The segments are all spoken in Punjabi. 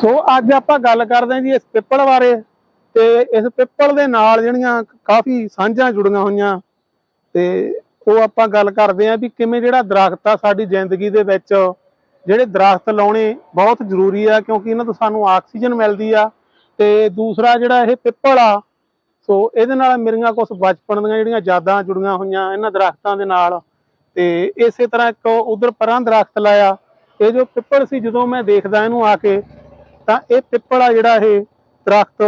ਸੋ ਅੱਜ ਆਪਾਂ ਗੱਲ ਕਰਦੇ ਹਾਂ ਜੀ ਇਸ ਪਿੱਪਲ ਬਾਰੇ ਤੇ ਇਸ ਪਿੱਪਲ ਦੇ ਨਾਲ ਜਿਹੜੀਆਂ ਕਾਫੀ ਸਾਂਝਾਂ ਜੁੜੀਆਂ ਹੋਈਆਂ ਤੇ ਉਹ ਆਪਾਂ ਗੱਲ ਕਰਦੇ ਹਾਂ ਵੀ ਕਿਵੇਂ ਜਿਹੜਾ ਦਰਖਤ ਆ ਸਾਡੀ ਜ਼ਿੰਦਗੀ ਦੇ ਵਿੱਚ ਜਿਹੜੇ ਦਰਖਤ ਲਾਉਣੇ ਬਹੁਤ ਜ਼ਰੂਰੀ ਆ, ਕਿਉਂਕਿ ਇਹਨਾਂ ਤੋਂ ਸਾਨੂੰ ਆਕਸੀਜਨ ਮਿਲਦੀ ਆ ਤੇ ਦੂਸਰਾ ਜਿਹੜਾ ਇਹ ਪਿੱਪਲ ਆ, ਸੋ ਇਹਦੇ ਨਾਲ ਮੇਰੀਆਂ ਕੁਝ ਬਚਪਨ ਦੀਆਂ ਜਿਹੜੀਆਂ ਯਾਦਾਂ ਜੁੜੀਆਂ ਹੋਈਆਂ ਇਹਨਾਂ ਦਰਖਤਾਂ ਦੇ ਨਾਲ। ਤੇ ਇਸੇ ਤਰ੍ਹਾਂ ਇੱਕ ਉਧਰ ਪਰਾਂ ਦਰਖਤ ਲਾਇਆ, ਇਹ ਜੋ ਪਿੱਪਲ ਸੀ ਜਦੋਂ ਮੈਂ ਦੇਖਦਾ ਇਹਨੂੰ ਆ ਕੇ ਤਾਂ ਇਹ ਪਿੱਪਲ ਆ ਜਿਹੜਾ ਇਹ ਦਰਖਤ,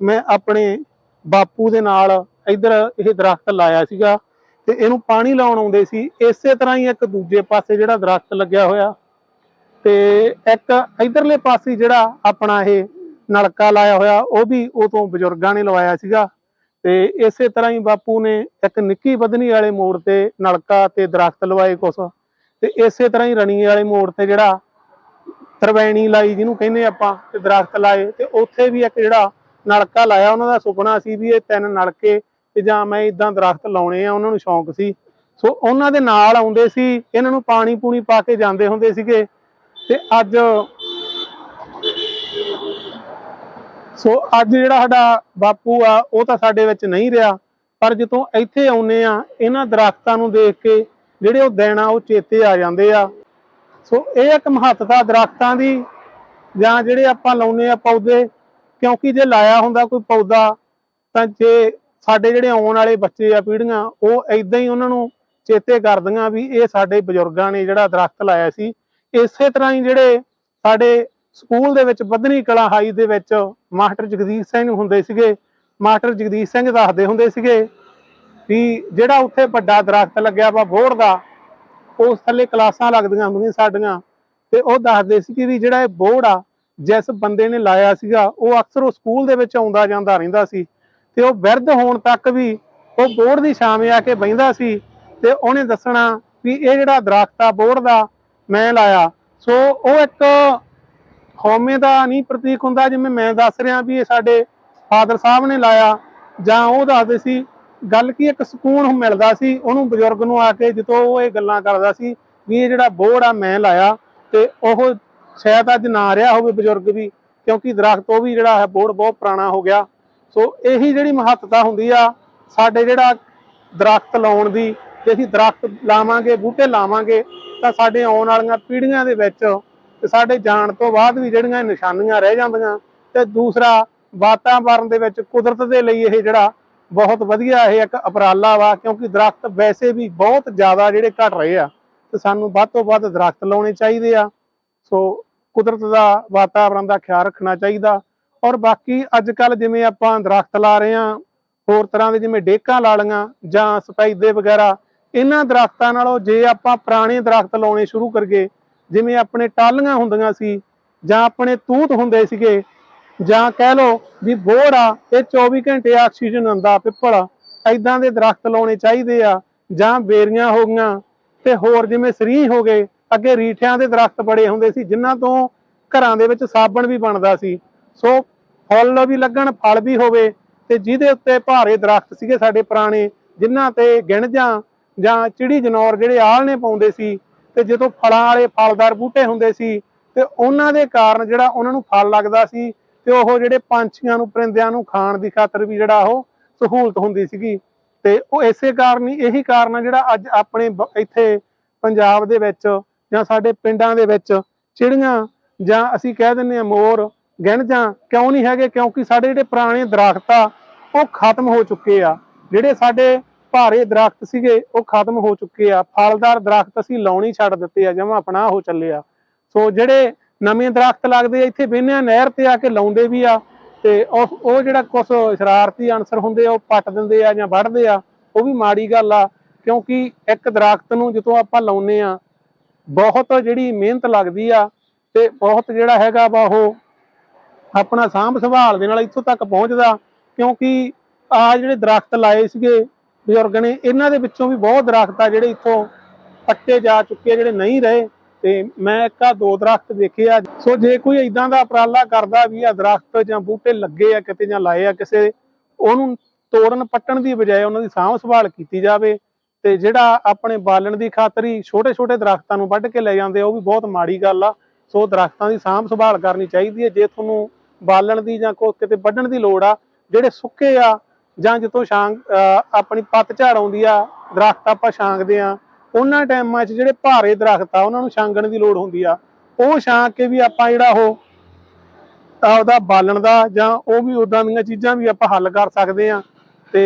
ਮੈਂ ਆਪਣੇ ਬਾਪੂ ਦੇ ਨਾਲ ਇੱਧਰ ਇਹ ਦਰਖਤ ਲਾਇਆ ਸੀਗਾ ਤੇ ਇਹਨੂੰ ਪਾਣੀ ਲਾਉਣ ਆਉਂਦੇ ਸੀ। ਇਸੇ ਤਰ੍ਹਾਂ ਹੀ ਇੱਕ ਦੂਜੇ ਪਾਸੇ ਜਿਹੜਾ ਦਰਖਤ ਲੱਗਿਆ ਹੋਇਆ ਤੇ ਇੱਕ ਇਧਰਲੇ ਪਾਸੇ ਜਿਹੜਾ ਆਪਣਾ ਇਹ ਨਲਕਾ ਲਾਇਆ ਹੋਇਆ, ਉਹ ਵੀ ਉਹ ਤੋਂ ਬਜ਼ੁਰਗਾਂ ਨੇ ਲਵਾਇਆ ਸੀਗਾ ਤੇ ਇਸੇ ਤਰ੍ਹਾਂ ਹੀ ਬਾਪੂ ਨੇ ਇੱਕ ਨਿੱਕੀ ਬਦਨੀ ਵਾਲੇ ਮੋੜ ਤੇ ਨਲਕਾ ਤੇ ਦਰਖਤ ਲਵਾਏ ਕੁਛ ਤੇ ਇਸੇ ਤਰ੍ਹਾਂ ਹੀ ਰਣੀ ਵਾਲੇ ਮੋੜ ਤੇ ਜਿਹੜਾ ਤਰਵੈਣੀ ਲਾਈ ਜਿਹਨੂੰ ਕਹਿੰਦੇ ਆਪਾਂ, ਤੇ ਦਰਖਤ ਲਾਏ, ਤੇ ਉੱਥੇ ਵੀ ਇੱਕ ਜਿਹੜਾ ਨਲਕਾ ਲਾਇਆ ਉਹਨਾਂ ਦਾ ਸੁਪਨਾ ਸੀ ਵੀ ਇਹ ਤਿੰਨ ਨਲਕੇ ਤੇ ਜਾਂ ਮੈਂ ਇਦਾਂ ਦਰਖਤ ਲਾਉਣੇ ਆ, ਉਹਨਾਂ ਨੂੰ ਸ਼ੌਂਕ ਸੀ। ਸੋ ਉਹਨਾਂ ਦੇ ਨਾਲ ਆਉਂਦੇ ਸੀ, ਇਹਨਾਂ ਨੂੰ ਪਾਣੀ ਪੂਣੀ ਪਾ ਕੇ ਜਾਂਦੇ ਹੁੰਦੇ ਸੀਗੇ। ਤੇ ਅੱਜ ਸੋ ਅੱਜ ਜਿਹੜਾ ਸਾਡਾ ਬਾਪੂ ਆ, ਉਹ ਤਾਂ ਸਾਡੇ ਵਿੱਚ ਨਹੀਂ ਰਿਹਾ, ਪਰ ਜਦੋਂ ਇੱਥੇ ਆਉਨੇ ਆ, ਇਹਨਾਂ ਦਰਖਤਾਂ ਨੂੰ ਦੇਖ ਕੇ ਜਿਹੜੇ ਉਹ ਦੇਣਾ, ਉਹ ਚੇਤੇ ਆ ਜਾਂਦੇ ਆ। ਸੋ ਇਹ ਇੱਕ ਮਹੱਤਤਾ ਦਰਖਤਾਂ ਦੀ ਜਾਂ ਜਿਹੜੇ ਆਪਾਂ ਲਾਉਨੇ ਆ ਪੌਦੇ, ਕਿਉਂਕਿ ਜੇ ਲਾਇਆ ਹੁੰਦਾ ਕੋਈ ਪੌਦਾ, ਤਾਂ ਜੇ ਸਾਡੇ ਜਿਹੜੇ ਆਉਣ ਵਾਲੇ ਬੱਚੇ ਆ, ਪੀੜ੍ਹੀਆਂ, ਉਹ ਐਦਾਂ ਹੀ ਉਹਨਾਂ ਨੂੰ ਚੇਤੇ ਕਰਦੀਆਂ ਵੀ ਇਹ ਸਾਡੇ ਬਜ਼ੁਰਗਾਂ ਨੇ ਜਿਹੜਾ ਦਰਖਤ ਲਾਇਆ ਸੀ। ਇਸੇ ਤਰ੍ਹਾਂ ਹੀ ਜਿਹੜੇ ਸਾਡੇ ਸਕੂਲ ਦੇ ਵਿੱਚ ਬੱਧਨੀ ਕਲਾ ਹਾਈ ਦੇ ਵਿੱਚ ਮਾਸਟਰ ਜਗਦੀਸ਼ ਸਿੰਘ ਹੁੰਦੇ ਸੀਗੇ, ਮਾਸਟਰ ਜਗਦੀਸ਼ ਸਿੰਘ ਦੱਸਦੇ ਹੁੰਦੇ ਸੀਗੇ ਵੀ ਜਿਹੜਾ ਉੱਥੇ ਵੱਡਾ ਦਰਖਤ ਲੱਗਿਆ ਵਾ ਬੋੜ ਦਾ ਉਸ ਥੱਲੇ ਕਲਾਸਾਂ ਲੱਗਦੀਆਂ ਹੁੰਦੀਆਂ ਸਾਡੀਆਂ ਤੇ ਉਹ ਦੱਸਦੇ ਸੀ ਕਿ ਵੀ ਜਿਹੜਾ ਇਹ ਬੋਰਡ ਆ, ਜਿਸ ਬੰਦੇ ਨੇ ਲਾਇਆ ਸੀਗਾ, ਉਹ ਅਕਸਰ ਉਹ ਸਕੂਲ ਦੇ ਵਿੱਚ ਆਉਂਦਾ ਜਾਂਦਾ ਰਹਿੰਦਾ ਸੀ ਤੇ ਉਹ ਵਿਰਧ ਹੋਣ ਤੱਕ ਵੀ ਉਹ ਬੋਰਡ ਦੀ ਛਾਵੇਂ ਆ ਕੇ ਬਹਿੰਦਾ ਸੀ ਤੇ ਉਹਨੇ ਦੱਸਣਾ ਵੀ ਇਹ ਜਿਹੜਾ ਦਰਖਤ ਆ, ਬੋਰਡ ਦਾ ਮੈਂ ਲਾਇਆ। ਸੋ ਉਹ ਇੱਕ ਹਉਮੈ ਦਾ ਨਹੀਂ ਪ੍ਰਤੀਕ ਹੁੰਦਾ ਜਿਵੇਂ ਮੈਂ ਦੱਸ ਰਿਹਾ ਵੀ ਇਹ ਸਾਡੇ ਫਾਦਰ ਸਾਹਿਬ ਨੇ ਲਾਇਆ ਜਾਂ ਉਹ ਦੱਸਦੇ ਸੀ ਗੱਲ ਕੀ, ਇੱਕ ਸਕੂਨ ਮਿਲਦਾ ਸੀ, ਉਹਨੂੰ ਬਜ਼ੁਰਗ ਨੂੰ ਆ ਕੇ ਜਦੋਂ ਉਹ ਇਹ ਗੱਲਾਂ ਕਰਦਾ ਸੀ ਵੀ ਇਹ ਜਿਹੜਾ ਬੋੜ ਆ, ਮੈਂ ਲਾਇਆ ਤੇ ਉਹ ਸ਼ਾਇਦ ਅੱਜ ਨਾ ਰਿਹਾ ਹੋਵੇ ਬਜ਼ੁਰਗ ਵੀ, ਕਿਉਂਕਿ ਦਰਖਤ ਉਹ ਵੀ ਜਿਹੜਾ ਹੈ ਬੋੜ ਬਹੁਤ ਪੁਰਾਣਾ ਹੋ ਗਿਆ। ਸੋ ਇਹੀ ਜਿਹੜੀ ਮਹੱਤਤਾ ਹੁੰਦੀ ਆ, ਸਾਡੇ ਜਿਹੜਾ ਦਰਖਤ ਲਾਉਣ ਦੀ, ਜੇ ਅਸੀਂ ਦਰਖਤ ਲਾਵਾਂਗੇ, ਬੂਟੇ ਲਾਵਾਂਗੇ, ਤਾਂ ਸਾਡੇ ਆਉਣ ਵਾਲੀਆਂ ਪੀੜ੍ਹੀਆਂ ਦੇ ਵਿੱਚ ਤੇ ਸਾਡੇ ਜਾਣ ਤੋਂ ਬਾਅਦ ਵੀ ਜਿਹੜੀਆਂ ਨਿਸ਼ਾਨੀਆਂ ਰਹਿ ਜਾਂਦੀਆਂ ਤੇ ਦੂਸਰਾ ਵਾਤਾਵਰਣ ਦੇ ਵਿੱਚ ਕੁਦਰਤ ਦੇ ਲਈ ਇਹ ਜਿਹੜਾ ਬਹੁਤ ਵਧੀਆ ਇਹ ਇੱਕ ਉਪਰਾਲਾ ਵਾ, ਕਿਉਂਕਿ ਦਰਖਤ ਵੈਸੇ ਵੀ ਬਹੁਤ ਜ਼ਿਆਦਾ ਜਿਹੜੇ ਘਟ ਰਹੇ ਆ, ਤੇ ਸਾਨੂੰ ਵੱਧ ਤੋਂ ਵੱਧ ਦਰਖਤ ਲਾਉਣੇ ਚਾਹੀਦੇ ਆ। ਸੋ ਕੁਦਰਤ ਦਾ ਵਾਤਾਵਰਣ ਦਾ ਖਿਆਲ ਰੱਖਣਾ ਚਾਹੀਦਾ। ਔਰ ਬਾਕੀ ਅੱਜ ਕੱਲ ਜਿਵੇਂ ਆਪਾਂ ਦਰਖਤ ਲਾ ਰਹੇ ਆ ਹੋਰ ਤਰ੍ਹਾਂ ਦੇ ਜਿਵੇਂ ਡੇਕਾਂ ਲਾ ਲਈਆਂ ਜਾਂ ਸਪਾਈਦੇ ਵਗੈਰਾ, ਇਹਨਾਂ ਦਰਖਤਾਂ ਨਾਲੋਂ ਜੇ ਆਪਾਂ ਪੁਰਾਣੇ ਦਰਖਤ ਲਾਉਣੇ ਸ਼ੁਰੂ ਕਰੀਏ ਜਿਵੇਂ ਆਪਣੇ ਟਾਲੀਆਂ ਹੁੰਦੀਆਂ ਸੀ ਜਾਂ ਆਪਣੇ ਤੂਤ ਹੁੰਦੇ ਸੀਗੇ ਜਾਂ ਕਹਿ ਲਓ ਵੀ ਬੋੜ ਆ, ਇਹ 24 ਘੰਟੇ ਆਕਸੀਜਨ ਆਉਂਦਾ ਪਿੱਪਲ ਐਦਾਂ ਦੇ ਦਰਖਤ ਲਾਉਣੇ ਚਾਹੀਦੇ ਆ, ਜਾਂ ਬੇਰੀਆਂ ਹੋ ਗਈਆਂ, ਤੇ ਹੋਰ ਜਿਵੇਂ ਸਰੀ ਹੋ ਗਏ, ਅੱਗੇ ਰੀਠਿਆਂ ਦੇ ਦਰਖਤ ਬੜੇ ਹੁੰਦੇ ਸੀ, ਜਿਨ੍ਹਾਂ ਤੋਂ ਘਰਾਂ ਦੇ ਵਿੱਚ ਸਾਬਣ ਵੀ ਬਣਦਾ ਸੀ। ਸੋ ਫੁੱਲ ਵੀ ਲੱਗਣ, ਫਲ ਵੀ ਹੋਵੇ, ਤੇ ਜਿਹਦੇ ਉੱਤੇ ਭਾਰੇ ਦਰਖਤ ਸੀਗੇ ਸਾਡੇ ਪੁਰਾਣੇ, ਜਿਨ੍ਹਾਂ ਤੇ ਗਿਣਜਾਂ ਜਾਂ ਚਿੜੀ ਜਨੌਰ ਜਿਹੜੇ ਆਲਣੇ ਪਾਉਂਦੇ ਸੀ, ਤੇ ਜਦੋਂ ਫਲਾਂ ਵਾਲੇ ਫਲਦਾਰ ਬੂਟੇ ਹੁੰਦੇ ਸੀ, ਤੇ ਉਹਨਾਂ ਦੇ ਕਾਰਨ ਜਿਹੜਾ ਉਹਨਾਂ ਨੂੰ ਫਲ ਲੱਗਦਾ ਸੀ ਤੇ ਉਹ ਜਿਹੜੇ ਪੰਛੀਆਂ ਨੂੰ, ਪਰਿੰਦਿਆਂ ਨੂੰ ਖਾਣ ਦੀ ਖਾਤਰ ਵੀ ਜਿਹੜਾ ਉਹ ਸਹੂਲਤ ਹੁੰਦੀ ਸੀਗੀ। ਤੇ ਉਹ ਇਸੇ ਕਾਰਨ ਹੀ, ਇਹੀ ਕਾਰਨ ਆ ਜਿਹੜਾ ਅੱਜ ਆਪਣੇ ਇੱਥੇ ਪੰਜਾਬ ਦੇ ਵਿੱਚ ਜਾਂ ਸਾਡੇ ਪਿੰਡਾਂ ਦੇ ਵਿੱਚ ਚਿੜੀਆਂ ਜਾਂ ਅਸੀਂ ਕਹਿ ਦਿੰਦੇ ਆ ਮੋਰ ਗਿਣਜਾਂ ਕਿਉਂ ਨਹੀਂ ਹੈਗੇ? ਕਿਉਂਕਿ ਸਾਡੇ ਜਿਹੜੇ ਪੁਰਾਣੇ ਦਰਖਤ ਆ, ਉਹ ਖਤਮ ਹੋ ਚੁੱਕੇ ਆ। ਜਿਹੜੇ ਸਾਡੇ ਭਾਰੇ ਦਰਖਤ ਸੀਗੇ, ਉਹ ਖਤਮ ਹੋ ਚੁੱਕੇ ਆ। ਫਲਦਾਰ ਦਰਖਤ ਅਸੀਂ ਲਾਉਣੀ ਛੱਡ ਦਿੱਤੇ ਆ, ਜਮਾ ਆਪਣਾ ਹੋ ਚੱਲੇ ਆ। ਸੋ ਜਿਹੜੇ ਨਵੇਂ ਦਰਖਤ ਲੱਗਦੇ ਆ ਇੱਥੇ ਬਹਿੰਦੇ ਆ ਨਹਿਰ ਤੇ ਆ ਕੇ ਲਾਉਂਦੇ ਵੀ ਆ ਤੇ ਉਹ ਉਹ ਜਿਹੜਾ ਕੁਝ ਸ਼ਰਾਰਤੀ ਅਨਸਰ ਹੁੰਦੇ ਆ ਉਹ ਪੱਟ ਦਿੰਦੇ ਆ ਜਾਂ ਵੱਢਦੇ ਆ ਉਹ ਵੀ ਮਾੜੀ ਗੱਲ ਆ ਕਿਉਂਕਿ ਇੱਕ ਦਰਖਤ ਨੂੰ ਜਦੋਂ ਆਪਾਂ ਲਾਉਨੇ ਆ ਬਹੁਤ ਜਿਹੜੀ ਮਿਹਨਤ ਲੱਗਦੀ ਆ ਤੇ ਬਹੁਤ ਜਿਹੜਾ ਹੈਗਾ ਵਾ ਉਹ ਆਪਣਾ ਸਾਂਭ ਸੰਭਾਲ ਦੇ ਨਾਲ ਇੱਥੋਂ ਤੱਕ ਪਹੁੰਚਦਾ ਕਿਉਂਕਿ ਆ ਜਿਹੜੇ ਦਰਖਤ ਲਾਏ ਸੀਗੇ ਬਜ਼ੁਰਗ ਨੇ ਇਹਨਾਂ ਦੇ ਵਿੱਚੋਂ ਵੀ ਬਹੁਤ ਦਰਖਤ ਆ ਜਿਹੜੇ ਇੱਥੋਂ ਪੱਟੇ ਜਾ ਚੁੱਕੇ ਆ, ਜਿਹੜੇ ਨਹੀਂ ਰਹੇ ਤੇ ਮੈਂ ਇੱਕ ਆ ਦੋ ਦਰਖਤ ਦੇਖੇ ਆ। ਸੋ ਜੇ ਕੋਈ ਇਦਾਂ ਦਾ ਉਪਰਾਲਾ ਕਰਦਾ ਵੀ ਆ ਦਰਖਤ ਜਾਂ ਬੂਟੇ ਲੱਗੇ ਆ ਕਿਤੇ ਜਾਂ ਲਾਏ ਆ ਕਿਸੇ, ਉਹਨੂੰ ਤੋੜਨ ਪੱਟਣ ਦੀ ਬਜਾਏ ਉਹਨਾਂ ਦੀ ਸਾਂਭ ਸੰਭਾਲ ਕੀਤੀ ਜਾਵੇ ਤੇ ਜਿਹੜਾ ਆਪਣੇ ਬਾਲਣ ਦੀ ਖਾਤਰੀ ਛੋਟੇ ਛੋਟੇ ਦਰਖਤਾਂ ਨੂੰ ਵੱਢ ਕੇ ਲੈ ਜਾਂਦੇ ਆ, ਉਹ ਵੀ ਬਹੁਤ ਮਾੜੀ ਗੱਲ ਆ। ਸੋ ਦਰਖਤਾਂ ਦੀ ਸਾਂਭ ਸੰਭਾਲ ਕਰਨੀ ਚਾਹੀਦੀ ਹੈ ਜੇ ਤੁਹਾਨੂੰ ਬਾਲਣ ਦੀ ਜਾਂ ਕੋਈ ਕਿਤੇ ਵੱਢਣ ਦੀ ਲੋੜ ਆ, ਜਿਹੜੇ ਸੁੱਕੇ ਆ ਜਾਂ ਜਿੱਥੋਂ ਛਾਂਗ ਆਪਣੀ ਪੱਤ ਝਾੜ ਆਉਂਦੀ ਆ, ਦਰਖਤ ਆਪਾਂ ਛਾਂਗਦੇ ਆ ਉਹਨਾਂ ਟਾਈਮਾਂ 'ਚ ਜਿਹੜੇ ਭਾਰੇ ਦਰਖਤ ਆ, ਉਹਨਾਂ ਨੂੰ ਛਾਂਗਣ ਦੀ ਲੋੜ ਹੁੰਦੀ ਆ। ਉਹ ਛਾਂਗ ਕੇ ਵੀ ਆਪਾਂ ਜਿਹੜਾ ਉਹ ਆਪਦਾ ਬਾਲਣ ਦਾ ਜਾਂ ਉਹ ਵੀ ਉਦਾਂ ਦੀਆਂ ਚੀਜ਼ਾਂ ਵੀ ਆਪਾਂ ਹੱਲ ਕਰ ਸਕਦੇ ਆ ਤੇ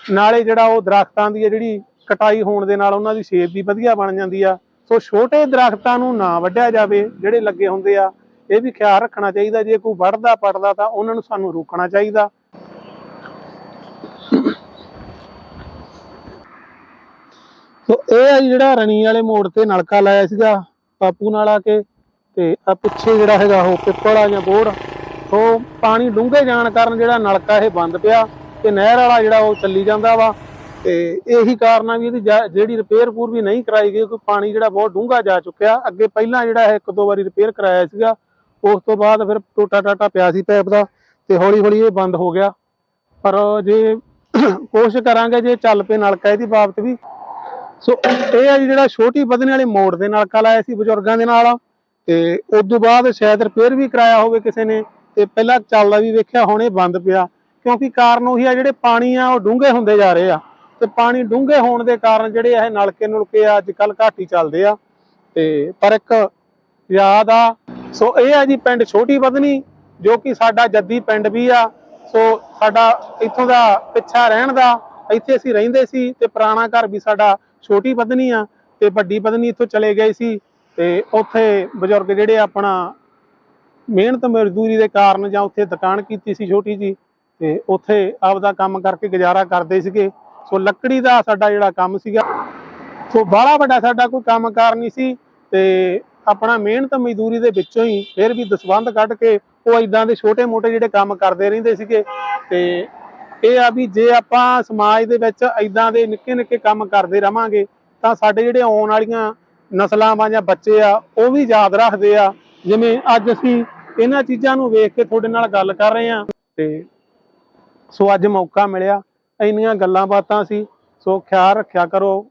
ਨਾਲੇ ਜਿਹੜਾ ਉਹ ਦਰਖਤਾਂ ਦੀ ਆ ਜਿਹੜੀ ਕਟਾਈ ਹੋਣ ਦੇ ਨਾਲ ਉਹਨਾਂ ਦੀ ਸ਼ੇਪ ਵੀ ਵਧੀਆ ਬਣ ਜਾਂਦੀ ਆ। ਸੋ ਛੋਟੇ ਦਰਖਤਾਂ ਨੂੰ ਨਾ ਵੱਢਿਆ ਜਾਵੇ, ਜਿਹੜੇ ਲੱਗੇ ਹੁੰਦੇ ਆ, ਇਹ ਵੀ ਖਿਆਲ ਰੱਖਣਾ ਚਾਹੀਦਾ। ਜੇ ਕੋਈ ਵੱਢਦਾ ਪੜਦਾ ਤਾਂ ਉਹਨਾਂ ਨੂੰ ਸਾਨੂੰ ਰੋਕਣਾ ਚਾਹੀਦਾ। ਸੋ ਇਹ ਆ ਜਿਹੜਾ ਰਣੀ ਵਾਲੇ ਮੋੜ ਤੇ ਨਲਕਾ ਲਾਇਆ ਸੀਗਾ ਪਾਪੂ ਨਾਲ ਆ ਕੇ, ਤੇ ਆ ਪਿੱਛੇ ਜਿਹੜਾ ਹੈਗਾ ਉਹ ਪਿੱਪਲ ਆ ਜਾਂ ਬੋੜ, ਉਹ ਪਾਣੀ ਡੂੰਘੇ ਜਾਣ ਕਾਰਨ ਜਿਹੜਾ ਨਲਕਾ ਇਹ ਬੰਦ ਪਿਆ, ਤੇ ਨਹਿਰ ਵਾਲਾ ਜਿਹੜਾ ਉਹ ਚੱਲੀ ਜਾਂਦਾ ਵਾ, ਤੇ ਇਹੀ ਕਾਰਨ ਆ ਵੀ ਇਹਦੀ ਜਿਹੜੀ ਰਿਪੇਅਰ ਪੂਰ ਵੀ ਨਹੀਂ ਕਰਾਈ ਗਈ, ਕਿਉਂਕਿ ਪਾਣੀ ਜਿਹੜਾ ਬਹੁਤ ਡੂੰਘਾ ਜਾ ਚੁੱਕਿਆ, ਅੱਗੇ ਪਹਿਲਾਂ ਜਿਹੜਾ ਇਹ ਇੱਕ ਦੋ ਵਾਰੀ ਰਿਪੇਅਰ ਕਰਾਇਆ ਸੀਗਾ, ਉਸ ਤੋਂ ਬਾਅਦ ਫਿਰ ਟੋਟਾ ਟਾਟਾ ਪਿਆ ਸੀ ਪੈਪ ਦਾ, ਤੇ ਹੌਲੀ ਹੌਲੀ ਇਹ ਬੰਦ ਹੋ ਗਿਆ। ਪਰ ਜੇ ਕੋਸ਼ਿਸ਼ ਕਰਾਂਗੇ, ਜੇ ਚੱਲ ਪਏ ਨਲਕਾ ਇਹਦੀ ਬਾਬਤ ਵੀ ਸੋ ਇਹ ਆ ਜੀ ਜਿਹੜਾ ਛੋਟੀ ਬਦਨੇ ਵਾਲੇ ਮੋੜ ਦੇ ਨਲਕਾ ਲਾਇਆ ਸੀ ਬਜ਼ੁਰਗਾਂ ਦੇ ਨਾਲ। ਤੇ ਉਸ ਤੋਂ ਬਾਅਦ ਸ਼ਾਇਦ ਰਿਪੇਅਰ ਵੀ ਕਰਾਇਆ ਹੋਵੇ ਕਿਸੇ ਨੇ। ਤੇ ਪਹਿਲਾਂ ਚੱਲਦਾ ਵੀ ਵੇਖਿਆ, ਹੁਣ ਇਹ ਬੰਦ ਪਿਆ। ਕਿਉਂਕਿ ਕਾਰਨ ਉਹੀ ਆ, ਜਿਹੜੇ ਪਾਣੀ ਆ, ਉਹ ਡੂੰਘੇ ਹੁੰਦੇ ਜਾ ਰਹੇ ਆ। ਤੇ ਪਾਣੀ ਡੂੰਘੇ ਹੋਣ ਦੇ ਕਾਰਨ ਜਿਹੜੇ ਇਹ ਨਲਕੇ ਨੁਲਕੇ ਆ, ਅੱਜ ਕੱਲ ਘੱਟ ਹੀ ਚੱਲਦੇ ਆ। ਤੇ ਪਰ ਇੱਕ ਯਾਦ ਆ, ਸੋ ਇਹ ਆ ਜੀ ਪਿੰਡ ਛੋਟੀ ਬਦਨੀ ਜੋ ਕਿ ਸਾਡਾ ਜੱਦੀ ਪਿੰਡ ਵੀ ਆ। ਸੋ ਸਾਡਾ ਇੱਥੋਂ ਦਾ ਪਿੱਛਾ ਰਹਿਣ ਦਾ, ਇੱਥੇ ਅਸੀਂ ਰਹਿੰਦੇ ਸੀ ਤੇ ਪੁਰਾਣਾ ਘਰ ਵੀ ਸਾਡਾ ਛੋਟੀ ਪਤਨੀ ਆ ਤੇ ਵੱਡੀ ਪਤਨੀ ਇੱਥੋਂ ਚਲੇ ਗਏ ਸੀ ਤੇ ਉੱਥੇ ਬਜ਼ੁਰਗ ਜਿਹੜੇ ਆਪਣਾ ਮਿਹਨਤ ਮਜ਼ਦੂਰੀ ਦੇ ਕਾਰਨ ਜਾਂ ਉੱਥੇ ਦੁਕਾਨ ਕੀਤੀ ਸੀ ਛੋਟੀ ਜੀ ਤੇ ਉੱਥੇ ਆਪਦਾ ਕੰਮ ਕਰਕੇ ਗੁਜ਼ਾਰਾ ਕਰਦੇ ਸੀਗੇ। ਸੋ ਲੱਕੜੀ ਦਾ ਸਾਡਾ ਜਿਹੜਾ ਕੰਮ ਸੀਗਾ, ਸੋ ਬਾਹਲਾ ਵੱਡਾ ਸਾਡਾ ਕੋਈ ਕੰਮਕਾਰ ਨਹੀਂ ਸੀ ਤੇ ਆਪਣਾ ਮਿਹਨਤ ਮਜ਼ਦੂਰੀ ਦੇ ਵਿੱਚੋਂ ਹੀ ਫਿਰ ਵੀ ਦਸਵੰਧ ਕੱਢ ਕੇ ਉਹ ਇਦਾਂ ਦੇ ਛੋਟੇ-ਮੋਟੇ ਜਿਹੜੇ ਕੰਮ ਕਰਦੇ ਰਹਿੰਦੇ ਸੀਗੇ ਤੇ ਇਹ ਆ ਵੀ ਜੇ ਆਪਾਂ ਸਮਾਜ ਦੇ ਵਿੱਚ ਇਦਾਂ ਦੇ ਨਿੱਕੇ-ਨਿੱਕੇ ਕੰਮ ਕਰਦੇ ਰਵਾਂਗੇ, ਤਾਂ ਸਾਡੇ ਜਿਹੜੇ ਆਉਣ ਵਾਲੀਆਂ ਨਸਲਾਂ ਵਾਂ ਜਾਂ ਬੱਚੇ ਆ, ਉਹ ਵੀ ਯਾਦ ਰੱਖਦੇ ਆ। ਜਿਵੇਂ ਅੱਜ ਅਸੀਂ ਇਹਨਾਂ ਚੀਜ਼ਾਂ ਨੂੰ ਵੇਖ ਕੇ ਤੁਹਾਡੇ ਨਾਲ ਗੱਲ ਕਰ ਰਹੇ ਆ ਤੇ ਸੋ ਅੱਜ ਮੌਕਾ ਮਿਲਿਆ। ਇੰਨੀਆਂ ਗੱਲਾਂ ਬਾਤਾਂ ਸੀ। ਸੋ ਖਿਆਲ ਰੱਖਿਆ ਕਰੋ,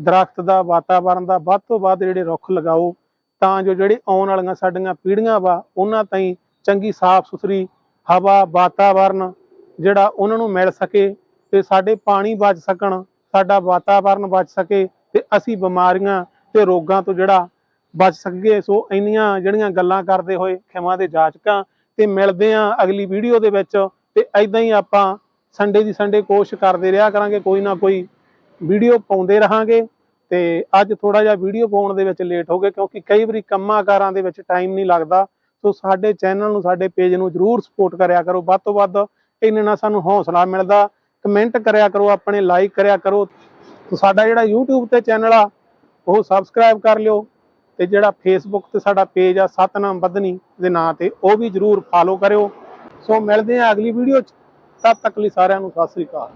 ਦਰਖਤ ਦਾ ਵਾਤਾਵਰਣ ਦਾ ਵੱਧ ਤੋਂ ਵੱਧ ਜਿਹੜੇ ਰੁੱਖ ਲਗਾਓ, ਤਾਂ ਜੋ ਜਿਹੜੇ ਆਉਣ ਵਾਲੀਆਂ ਸਾਡੀਆਂ ਪੀੜ੍ਹੀਆਂ ਵਾ, ਉਹਨਾਂ ਤਾਈਂ ਚੰਗੀ ਸਾਫ਼ ਸੁਥਰੀ ਹਵਾ ਵਾਤਾਵਰਣ ਜਿਹੜਾ ਉਹਨਾਂ ਨੂੰ ਮਿਲ ਸਕੇ ਤੇ ਸਾਡੇ ਪਾਣੀ ਬਚ ਸਕਣ, ਸਾਡਾ ਵਾਤਾਵਰਨ ਬਚ ਸਕੇ ਤੇ ਅਸੀਂ ਬਿਮਾਰੀਆਂ ਤੇ ਰੋਗਾਂ ਤੋਂ ਜਿਹੜਾ ਬਚ ਸਕੀਏ। ਸੋ ਇੰਨੀਆਂ ਜਿਹੜੀਆਂ ਗੱਲਾਂ ਕਰਦੇ ਹੋਏ ਖਿਮਾ ਦੇ ਜਾਚਕਾਂ ਤੇ ਮਿਲਦੇ ਆ ਅਗਲੀ ਵੀਡੀਓ ਦੇ ਵਿੱਚ ਤੇ ਐਦਾਂ ਹੀ ਆਪਾਂ ਸੰਡੇ ਦੀ ਸੰਡੇ ਕੋਸ਼ਿਸ਼ ਕਰਦੇ ਰਿਹਾ ਕਰਾਂਗੇ। ਕੋਈ ਨਾ ਕੋਈ ਵੀਡੀਓ ਪਾਉਂਦੇ ਰਹਾਂਗੇ ਤੇ ਅੱਜ ਥੋੜਾ ਜਿਹਾ ਵੀਡੀਓ ਪਾਉਣ ਦੇ ਵਿੱਚ ਲੇਟ ਹੋ ਗਏ ਕਿਉਂਕਿ ਕਈ ਵਾਰੀ ਕੰਮਾਂ ਕਾਰਾਂ ਦੇ ਵਿੱਚ ਟਾਈਮ ਨਹੀਂ ਲੱਗਦਾ। ਸੋ ਸਾਡੇ ਚੈਨਲ ਨੂੰ, ਸਾਡੇ ਪੇਜ ਨੂੰ ਜਰੂਰ ਸਪੋਰਟ ਕਰਿਆ ਕਰੋ। ਵੱਧ ਤੋਂ ਵੱਧ ਇਹਨਾਂ ਨਾਲ ਸਾਨੂੰ ਹੌਸਲਾ ਮਿਲਦਾ। ਕਮੈਂਟ ਕਰਿਆ ਕਰੋ, ਆਪਣੇ ਲਾਈਕ ਕਰਿਆ ਕਰੋ। ਤੇ ਸਾਡਾ ਜਿਹੜਾ YouTube ਤੇ ਚੈਨਲ ਆ, ਉਹ ਸਬਸਕ੍ਰਾਈਬ ਕਰ ਲਿਓ। ਤੇ ਜਿਹੜਾ Facebook ਤੇ ਸਾਡਾ ਪੇਜ ਆ, ਸਤਨਾਮ ਬਦਨੀ ਦੇ ਨਾਂ ਤੇ, ਉਹ ਵੀ ਜਰੂਰ ਫਾਲੋ ਕਰਿਓ। ਸੋ ਮਿਲਦੇ ਆ ਅਗਲੀ ਵੀਡੀਓ 'ਚ। ਤਦ ਤੱਕ ਲਈ ਸਾਰਿਆਂ ਨੂੰ ਸਤਿ ਸ੍ਰੀ ਅਕਾਲ।